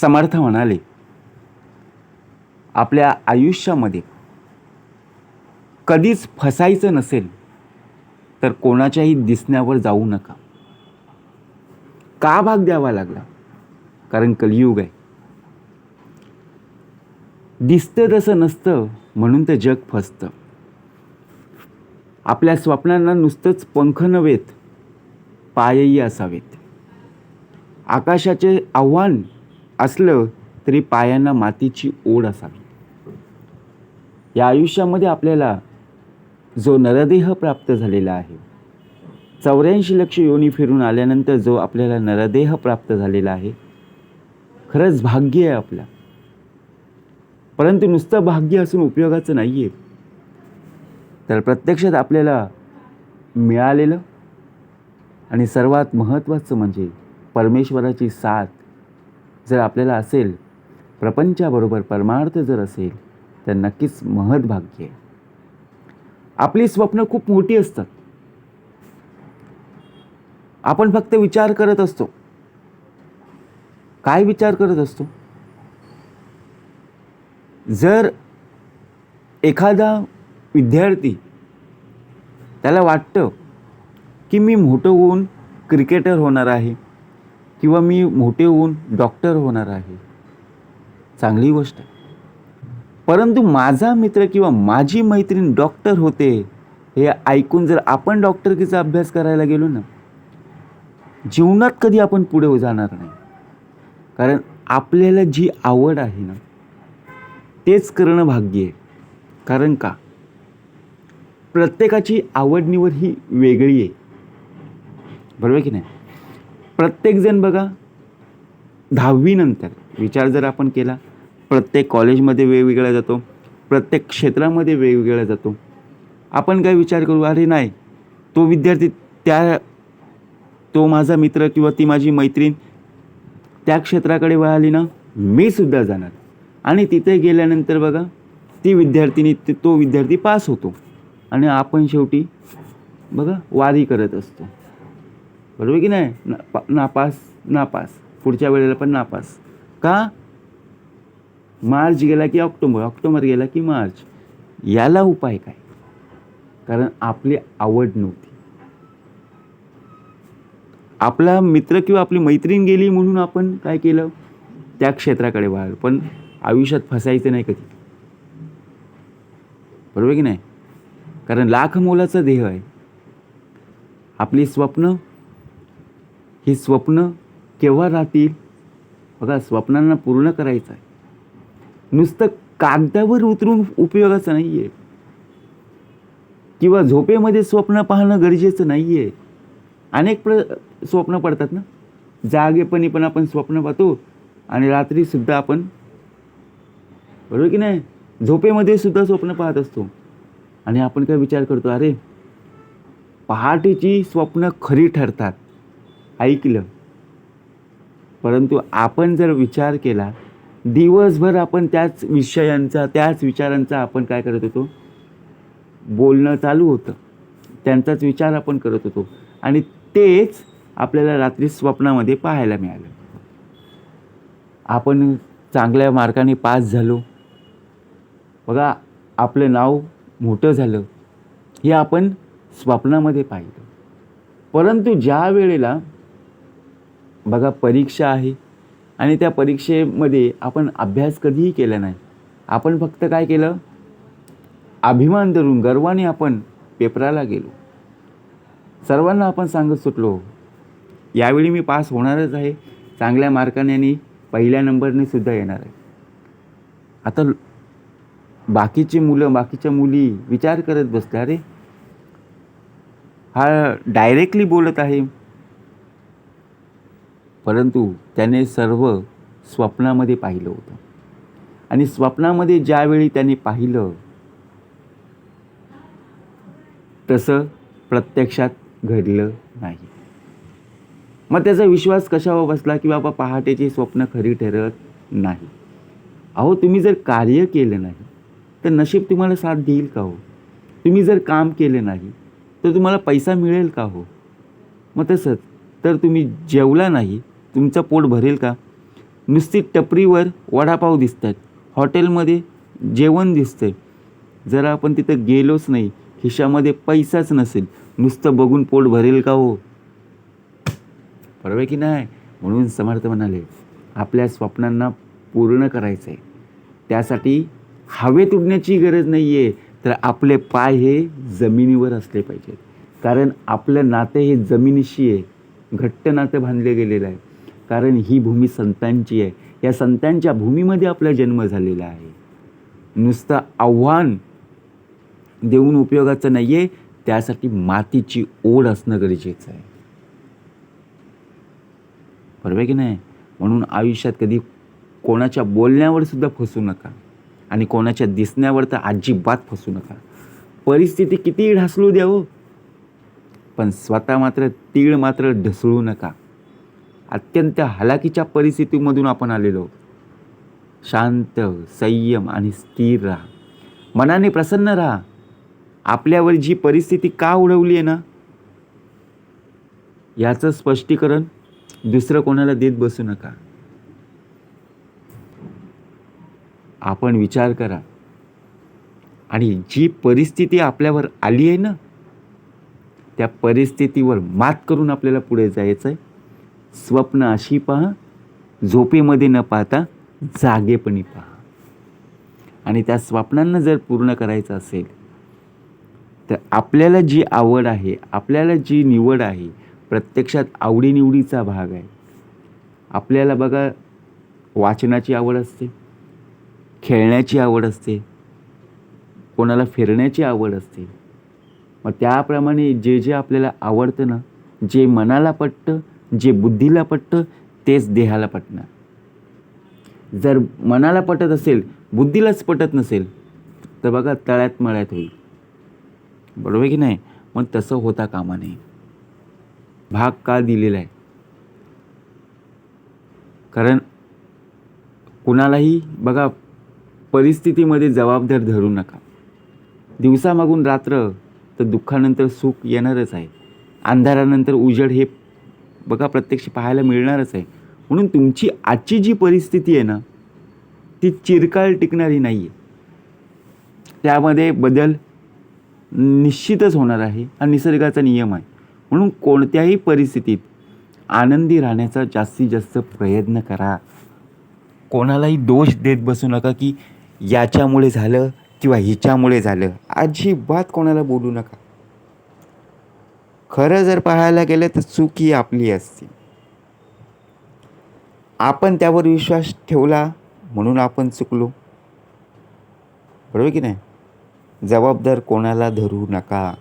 समर्थ म्हणाले आपल्या आयुष्यामध्ये कधीच फसायचं नसेल तर कोणाच्याही दिसण्यावर जाऊ नका. का भाग द्यावा लागला? कारण कलियुग आहे. दिसतं तसं नसतं म्हणून तर जग फसतं. आपल्या स्वप्नांना नुसतंच पंख नव्हेत पायही असावेत. आकाशाचे आव्हान असलं तरी पायांना मातीची ओढ असावी. या आयुष्यामध्ये आपल्याला जो नरदेह प्राप्त झालेला आहे चौऱ्याऐंशी लक्ष योनी फिरून आल्यानंतर जो आपल्याला नरदेह प्राप्त झालेला आहे खरंच भाग्य आहे आपला. परंतु नुसतं भाग्य असून उपयोगाचं नाही आहे तर प्रत्यक्षात आपल्याला मिळालेलं आणि सर्वात महत्त्वाचं म्हणजे परमेश्वराची साथ जर आपल्याला असेल प्रपंचाबरोबर परमार्थ जर असेल तर नक्कीच महत्भाग्य आहे. आपली स्वप्न खूप मोठी असतात. आपण फक्त विचार करत असतो. काय विचार करत असतो? जर एखादा विद्यार्थी त्याला वाटतं की मी मोठं होऊन क्रिकेटर होणार आहे किंवा मी मोठे होऊन डॉक्टर होणार आहे. चांगली गोष्ट आहे. परंतु माझा मित्र किंवा माझी मैत्रीण डॉक्टर होते हे ऐकून जर आपण डॉक्टरकीचा अभ्यास करायला गेलो ना जीवनात कधी आपण पुढे जाणार नाही. कारण आपल्याला जी आवड आहे ना तेच करणं भाग्य आहे. कारण का? प्रत्येकाची आवड निवड ही वेगळी आहे. बरोबर की नाही? प्रत्येकजण बघा दहावीनंतर विचार जर आपण केला प्रत्येक कॉलेजमध्ये वेगवेगळा जातो प्रत्येक क्षेत्रामध्ये वेगवेगळा जातो. आपण काय विचार करू अरे नाही तो विद्यार्थी त्या तो माझा मित्र किंवा ती माझी मैत्रीण त्या क्षेत्राकडे वळाली ना मी सुद्धा जाणार. आणि तिथे गेल्यानंतर बघा ती विद्यार्थिनी तो विद्यार्थी पास होतो. आणि आपण शेवटी बघा वारी करत असतो. बरोबर की नाही? ना नापास नापास. पुढच्या वेळेला पण नापास. का? मार्च गेला की ऑक्टोबर ऑक्टोबर गेला की मार्च. याला उपाय काय? कारण आपली आवड नव्हती. आपला मित्र किंवा आपली मैत्रीण गेली म्हणून आपण काय केलं? त्या क्षेत्राकडे वळालो पण आयुष्यात फसायचं नाही कधी. बरोबर की नाही? कारण लाख मोलाचा देह आहे. आपली स्वप्न ही स्वप्न केव्हा राहतील? बघा स्वप्नांना पूर्ण करायचं आहे. नुसतं कागदावर उतरून उपयोगाचं नाही आहे किंवा झोपेमध्ये स्वप्न पाहणं गरजेचं नाही आहे अनेक प्र स्वप्न पडतात ना? जागेपणी पण आपण स्वप्न पाहतो आणि रात्रीसुद्धा आपण बरोबर की नाही? झोपेमध्ये सुद्धा स्वप्न पाहत असतो. आणि आपण काय विचार करतो? अरे पहाटेची स्वप्न खरी ठरतात. ऐकलं. परंतु आपण जर विचार केला दिवसभर आपण त्याच विषयांचा त्याच विचारांचा आपण काय करत होतो? बोलणं चालू होतं. त्यांचाच विचार आपण करत होतो. आणि तेच आपल्याला रात्री स्वप्नामध्ये पाहायला मिळालं. आपण चांगल्या मार्काने पास झालो. बघा आपलं नाव मोठं झालं. हे आपण स्वप्नामध्ये पाहिलं. परंतु ज्या वेळेला बघा परीक्षा आहे. आणि त्या परीक्षेमध्ये आपण अभ्यास कधीही केला नाही. आपण फक्त काय केलं? अभिमान धरून गर्वाने आपण पेपराला गेलो. सर्वांना आपण सांगत सुटलो यावेळी मी पास होणारच आहे. चांगल्या मार्काने आणि पहिल्या नंबरने सुद्धा येणार आहे. आता बाकीची मुलं बाकीच्या मुली विचार करत बसल्या अरे हा डायरेक्टली बोलत आहे. परंतु त्याने सर्व स्वप्नामध्ये पाहिलं होतं. आणि स्वप्नामध्ये ज्यावेळी त्याने पाहिलं तसं प्रत्यक्षात घडलं नाही. मग त्याचा विश्वास कशावर बसला की बाबा पहाटेची स्वप्न खरी ठरत नाही? अहो तुम्ही जर कार्य केलं नाही तर नशीब तुम्हाला साथ देईल का हो? तुम्ही जर काम केलं नाही तर तुम्हाला पैसा मिळेल का हो? मग तसंच तर तुम्ही जेवला नाही तुमचं पोट भरेल का? नुसती टपरीवर वडापाव दिसत आहेत हॉटेलमध्ये जेवण दिसतं जर आपण तिथं गेलोच नाही. खिशामध्ये पैसाच नसेल. नुसतं बघून पोट भरेल का हो? बरोबर आहे की नाही? म्हणून समर्थ म्हणाले आपल्या स्वप्नांना पूर्ण करायचं आहे त्यासाठी हवेत उडण्याची गरज नाही आहे तर आपले पाय हे जमिनीवर असले पाहिजेत. कारण आपलं नातं हे जमिनीशी आहे. घट्ट नातं बांधले गेलेलं आहे. कारण ही भूमी संतांची आहे. या संतांच्या भूमीमध्ये आपला जन्म झालेला आहे. नुसतं आव्हान देऊन उपयोगाचं नाही आहे त्यासाठी मातीची ओढ असणं गरजेचं आहे. बरोबर आहे की नाही? म्हणून आयुष्यात कधी कोणाच्या बोलण्यावर सुद्धा फसू नका. आणि कोणाच्या दिसण्यावर तर अजिबात फसू नका. परिस्थिती किती ढासळू द्या हो. पण स्वतः मात्र तीळ मात्र ढसळू नका. अत्यंत हलाखीच्या परिस्थितीमधून आपण आलेलो. शांत संयम आणि स्थिर राहा. मनाने प्रसन्न राहा. आपल्यावर जी परिस्थिती का उडवली आहे ना? याचं स्पष्टीकरण दुसरं कोणाला देत बसू नका. आपण विचार करा. आणि जी परिस्थिती आपल्यावर आली आहे ना त्या परिस्थितीवर मात करून आपल्याला पुढे जायचं आहे स्वप्न अशी पहा झोपेमध्ये न पाहता जागेपणी पहा. आणि त्या स्वप्नांना जर पूर्ण करायचं असेल तर आपल्याला जी आवड आहे आपल्याला जी निवड आहे प्रत्यक्षात आवडीनिवडीचा भाग आहे. आपल्याला बघा वाचनाची आवड असते खेळण्याची आवड असते कोणाला फिरण्याची आवड असते. मग त्याप्रमाणे जे जे आपल्याला आवडतं ना जे मनाला पटतं जे बुद्धीला पटतं तेच देहाला पटणार. जर मनाला पटत असेल बुद्धीलाच पटत नसेल तर बघा तळ्यात मळ्यात होईल. बरोबर की नाही? मग तसं होता कामा नये. भाग का दिलेला आहे? कारण कुणालाही बघा परिस्थितीमध्ये जबाबदार धरू नका. दिवसामागून रात्र तर दुःखानंतर सुख येणारच आहे. अंधारानंतर उजड हे बघा प्रत्यक्ष पाहायला मिळणारच आहे. म्हणून तुमची आजची जी परिस्थिती आहे ना ती चिरकाळ टिकणारी नाही आहे त्यामध्ये बदल निश्चितच होणार आहे हा निसर्गाचा नियम आहे. म्हणून कोणत्याही परिस्थितीत आनंदी राहण्याचा जास्तीत जास्त प्रयत्न करा. कोणालाही दोष देत बसू नका की याच्यामुळे झालं किंवा हिच्यामुळे झालं. अजिबात कोणाला बोलू नका. खरं जर पाहायला गेलं तर चूक ही आपली असते. आपण त्यावर विश्वास ठेवला म्हणून आपण चुकलो. बरोबर की नाही? जबाबदार कोणाला धरू नका.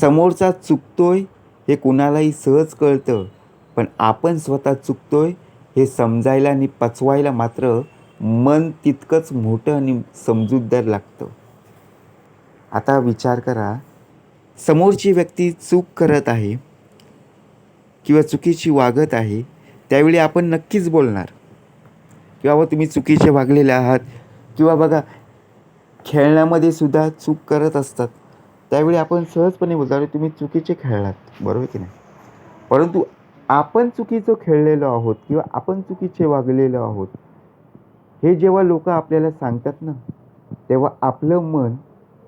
समोरचा चुकतोय हे कुणालाही सहज कळतं पण आपण स्वतः चुकतोय हे समजायला आणि पचवायला मात्र मन तितकंच मोठं आणि समजूतदार लागतं. आता विचार करा समोरची व्यक्ती चूक करत आहे किंवा चुकीची वागत आहे त्यावेळी आपण नक्कीच बोलणार. किंवा बाबा तुम्ही चुकीचे वागलेले आहात. किंवा बघा खेळण्यामध्ये सुद्धा चूक करत असतात. त्यावेळी आपण सहजपणे बोलतो तुम्ही चुकीचे खेळलात. बरोबर की नाही? परंतु आपण चुकीचं खेळलेलो आहोत किंवा आपण चुकीचे वागलेलो आहोत हे जेव्हा लोक आपल्याला सांगतात ना तेव्हा आपलं मन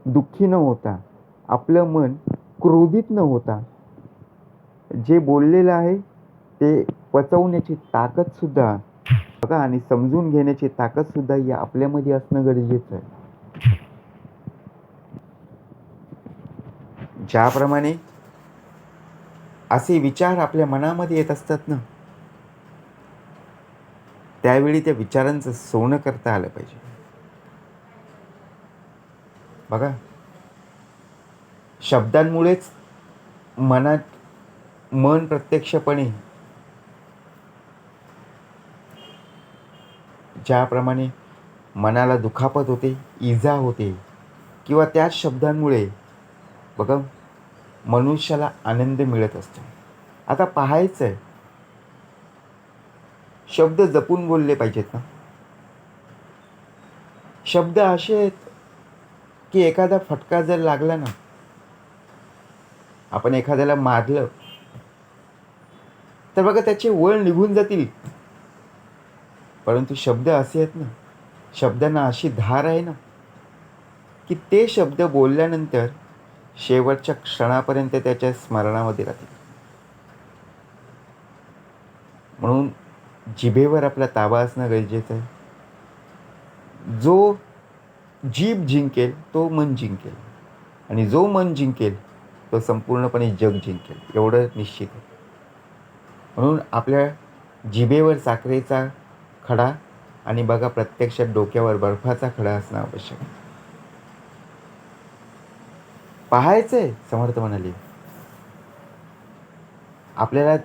दुःखी न होता आपलं मन क्रोधित न होता जे बोललेलं आहे ते पचवण्याची ताकदसुद्धा बघा आणि समजून घेण्याची ताकदसुद्धा या आपल्यामध्ये असणं गरजेचं आहे. ज्याप्रमाणे असे विचार आपल्या मनामध्ये येत असतात ना त्यावेळी त्या विचारांचं सोनं करता आलं पाहिजे. बघा शब्दांमुळेच मनात मन प्रत्यक्षपणे ज्याप्रमाणे मनाला दुखापत होते इजा होते किंवा त्याच शब्दांमुळे बघा मनुष्याला आनंद मिळत असतो. आता पाहायचं आहे शब्द जपून बोलले पाहिजेत ना? शब्द असे आहेत की एखादा फटका जर लागला ना आपण एखाद्याला मारलं तर बघा त्याचे वळ निघून जातील. परंतु शब्द असे आहेत ना शब्दांना अशी धार आहे ना की ते शब्द बोलल्यानंतर शेवटच्या क्षणापर्यंत त्याच्या स्मरणामध्ये राहतील. म्हणून जिभेवर आपला ताबा असणं गरजेचं आहे. जो जीभ जिंकेल तो मन जिंकेल. आणि जो मन जिंकेल तो संपूर्णपणे जग जिंकेल. एवढं निश्चित आहे. म्हणून आपल्या जिभेवर साखरेचा खडा आणि बघा प्रत्यक्षात डोक्यावर बर्फाचा खडा असणं आवश्यक आहे. पाहायचं आहे समर्थ म्हणाले. आपल्याला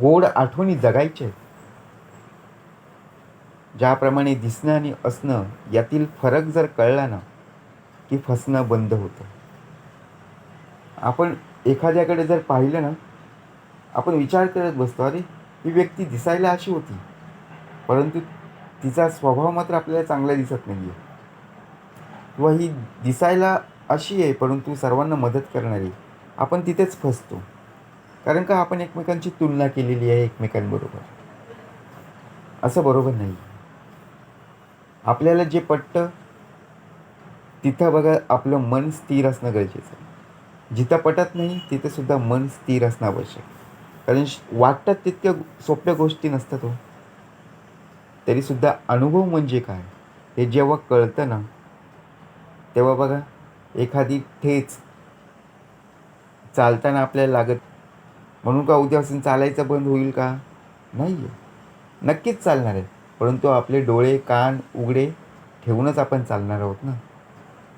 गोड आठवणी जगायच्या आहेत. ज्याप्रमाणे दिसणं आणि असणं यातील फरक जर कळला ना की फसणं बंद होतं. आपण एखाद्याकडे जर पाहिलं ना आपण विचार करत बसतो अरे ही व्यक्ती दिसायला अशी होती. परंतु तिचा स्वभाव मात्र आपल्याला चांगला दिसत नाही आहे किंवा ही दिसायला अशी आहे परंतु सर्वांना मदत करणारी आपण तिथेच फसतो. कारण का आपण एकमेकांची तुलना केलेली आहे एकमेकांबरोबर. असं बरोबर नाही. आपल्याला जे पटतं तिथं बघा आपलं मन स्थिर असणं गरजेचं आहे. जिथं पटत नाही तिथं सुद्धा मन स्थिर असणं आवश्यक. कारण श- वाटतात तितक्या सोप्या गोष्टी नसतात हो. तरीसुद्धा अनुभव म्हणजे काय? हे जेव्हा कळतं ना तेव्हा बघा एखादी ठेच चालताना आपल्याला लागत म्हणून का उद्यापासून चालायचं बंद होईल का? नाही आहे नक्कीच चालणार आहे. परंतु आपले डोळे कान उघडे ठेवूनच आपण चालणार आहोत ना.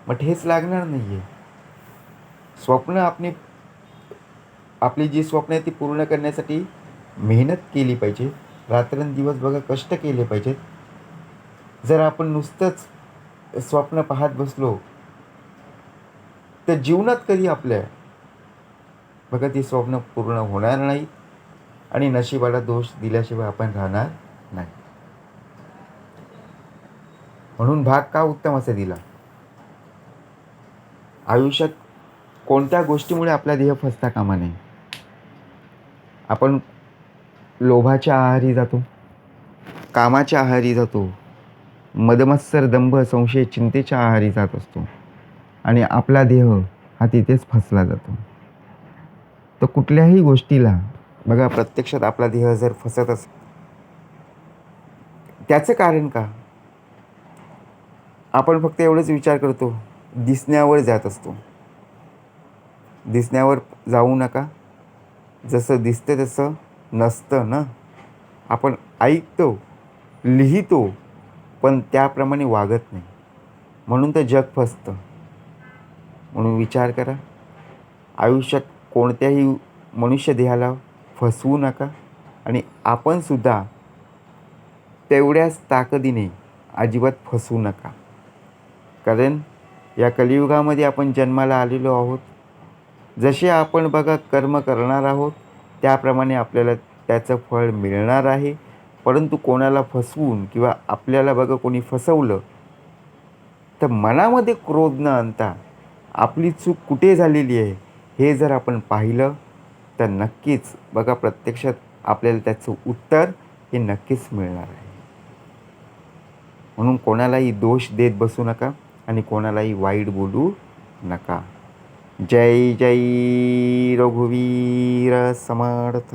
मग ठेच लागणार नाही आहे स्वप्न आपली आपली जी स्वप्न आहे ती पूर्ण करण्यासाठी मेहनत केली पाहिजे. रात्रंदिवस बघा कष्ट केले पाहिजेत. जर आपण नुसतंच स्वप्न पाहत बसलो तर जीवनात कधी आपल्या बघा ती स्वप्न पूर्ण होणार नाही आणि नशिबाला दोष दिल्याशिवाय आपण राहणार नाही. म्हणून भाग का उत्तम असे दिला? आयुष्यात कोणत्या गोष्टीमुळे आपला देह फसता कामा नये? आपण लोभाच्या आहारी जातो कामाच्या आहारी जातो मदमत्सर दंभ संशय चिंतेच्या आहारी जात असतो आणि आपला देह हा तिथेच फसला जातो. तर कुठल्याही गोष्टीला बघा प्रत्यक्षात आपला देह जर फसत असेल त्याचं कारण का? आपण फक्त एवढंच विचार करतो दिसण्यावर जात असतो. दिसण्यावर जाऊ नका. जसं दिसतं तसं नसतं ना? आपण ऐकतो लिहितो पण त्याप्रमाणे वागत नाही. म्हणून तर जग फसतं. म्हणून विचार करा. आयुष्यात कोणत्याही मनुष्य देहाला फसवू नका आणि आपणसुद्धा तेवढ्याच ताकदीने अजिबात फसवू नका. कारण या कलियुगामध्ये आपण जन्माला आलेलो आहोत. जसे आपण बघा कर्म करणार आहोत त्याप्रमाणे आपल्याला त्याचं फळ मिळणार आहे. परंतु कोणाला फसवून किंवा आपल्याला बघा कोणी फसवलं तर मनामध्ये क्रोध न आणता आपली चूक कुठे झालेली आहे हे जर आपण पाहिलं तर नक्कीच बघा प्रत्यक्षात आपल्याला त्याचं उत्तर हे नक्कीच मिळणार आहे. म्हणून कोणालाही दोष देत बसू नका आणि कोणालाही वाईट बोलू नका. जय जय रघुवीर समर्थ।